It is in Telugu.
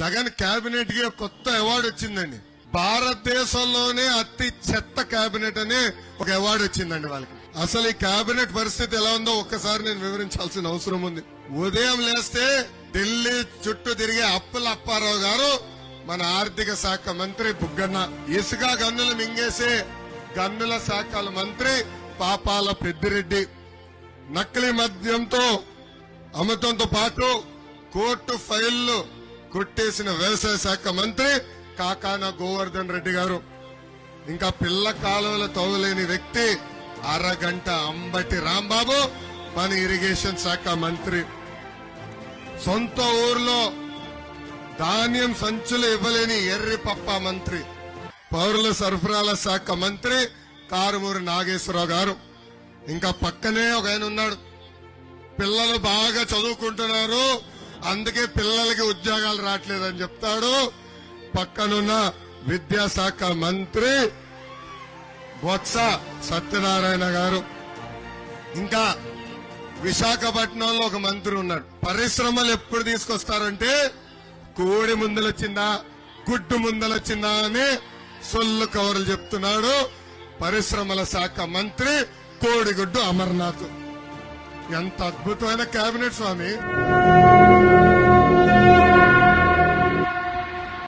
జగన్ కేబినెట్కి కొత్త అవార్డు వచ్చిందండి. భారతదేశంలోనే అతి చెత్త కేబినెట్ అని ఒక అవార్డు వచ్చిందండి వాళ్ళకి. అసలు ఈ కేబినెట్ పరిస్థితి ఎలా ఉందో ఒక్కసారి నేను వివరించాల్సిన అవసరం ఉంది. ఉదయం లేస్తే ఢిల్లీ చుట్టూ తిరిగే అప్పుల అప్పారావు గారు మన ఆర్థిక శాఖ మంత్రి బుగ్గన్న. ఇసుక గన్నులు మింగేసే గన్నుల శాఖల మంత్రి పాపాల పెద్దిరెడ్డి. నకిలీ మద్యంతో అమృతంతో పాటు కోర్టు ఫైళ్ళు కొట్టేసిన వ్యవసాయ శాఖ మంత్రి కాకాన గోవర్ధన్ రెడ్డి గారు. ఇంకా పిల్ల కాలువలు తవ్వలేని వ్యక్తి అరగంట అంబటి రాంబాబు మన ఇరిగేషన్ శాఖ మంత్రి. సొంత ఊర్లో ధాన్యం సంచులు ఇవ్వలేని ఎర్రి పప్ప మంత్రి. పౌరుల సరఫరాల శాఖ మంత్రి కారుమూరి నాగేశ్వరరావు గారు. ఇంకా పక్కనే ఒక ఆయన ఉన్నాడు. పిల్లలు బాగా చదువుకుంటున్నారు. అందుకే పిల్లలకి ఉద్యోగాలు రావట్లేదని చెప్తాడు. పక్కనున్న విద్యాశాఖ మంత్రి బొత్స సత్యనారాయణ గారు. ఇంకా విశాఖపట్నంలో ఒక మంత్రి ఉన్నాడు. పరిశ్రమలు ఎప్పుడు తీసుకొస్తారంటే కోడి ముందలొచ్చిందా గుడ్డు ముందలొచ్చిందా అని సొల్లు కవర్లు చెప్తున్నాడు పరిశ్రమల శాఖ మంత్రి కోడిగుడ్డు అమర్నాథ్. ఎంత అద్భుతమైన కేబినెట్ స్వామి.